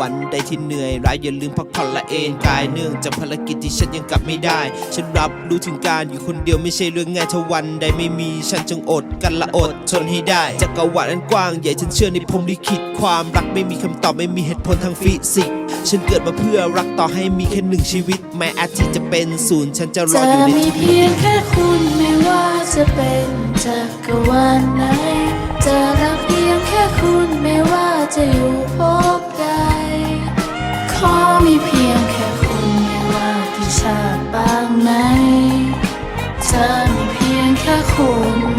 วันใดที่เหนื่อยร้ายอย่าลืมพักผ่อนละเอนกายเนื่องจากภารกิจที่ฉันยังกลับไม่ได้ ฉันรับรู้ถึงการอยู่คนเดียวไม่ใช่เรื่องง่ายถ้าวันใดไม่มีฉันจงอดกันละอดทนให้ได้จักรวาลอันกว้างใหญ่ฉันเชื่อในพรหมลิขิตความรักไม่มีคำตอบไม่มีเหตุผลทางฟิสิกส์ฉันเกิดมาเพื่อรักต่อให้มีแค่หนึ่งชีวิต แม้อาทิตย์จะเป็นศูนย์ฉันจะรออยู่ในมีชีวิเพียตงแค่คุณไม่ว่าจะเป็นจักรวาลไหนจะรักเพียงแค่คุณไม่ว่าจะอยู่ ชาติบางไหมเจะมีเพียงแค่คุณ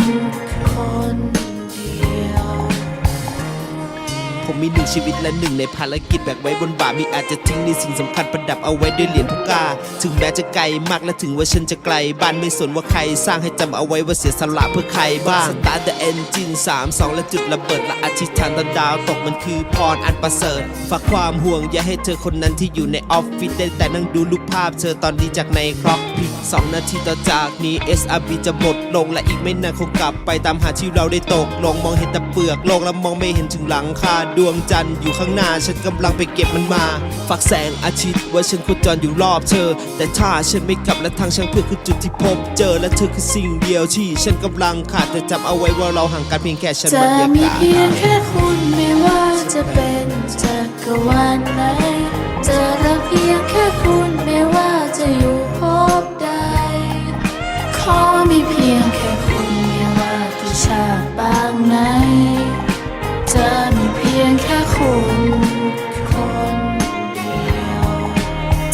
ผมมีหนึ่งชีวิตและหนึ่งในภารกิจแบกไว้บนบ่ามีอาจจะทิ้งในสิ่งสำคัญประดับเอาไว้ด้วยเหรียญพุกกาถึงแม้จะไกลมากและถึงว่าฉันจะไกล บ้านไม่สนว่าใครสร้างให้จำเอาไว้ว่าเสียสละเพื่อใครบ้างสตาร์ทเดอะเอนจินสามสองและจุดระเบิดและอธิษฐานตอนดาวตกมันคือพรอันประเสริฐฝากความห่วงอย่าให้เธอคนนั้นที่อยู่ในออฟฟิศได้แต่นั่งดูรูปภาพเธอตอนนี้จากในคล็อกพิกสองนาทีต่อจากนี้ SRB จะหมดลงและอีกไม่นานคงกลับไปตามหาที่เราได้ตกลงมองเห็นแต่เปลือกโลกแล้วมองไม่เห็นถึงหลังคาดวงจันทร์อยู่ข้างหน้า ฉันกำลังไปเก็บมันมา ฝากแสงอาทิตย์ไว่าฉันโคจรอยู่รอบเธอ แต่ถ้าฉันไม่กลับและทางฉันเพื่อคือจุดที่พบ เจอและเธอคือสิ่งเดียวที่ ฉันกำลังขาดแต่จำเอาไว้ว่าเราห่างกันเพียงแค่ชั้นจะบรรยามีกาศเพียงแค่คุณไม่ว่าจะเป็นจักรวาลไหนจะรักเพียงแค่คุณไม่ว่าจะอยู่พบใดขอมีเพียงแค่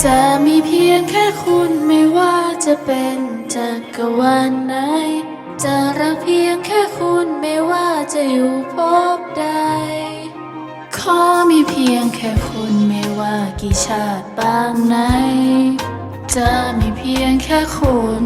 จะมีเพียงแค่คุณไม่ว่าจะเป็นจักรวาลไหน จะรักเพียงแค่คุณไม่ว่าจะอยู่พบใด ขอมีเพียงแค่คุณไม่ว่ากี่ชาติบางไหน จะมีเพียงแค่คุณ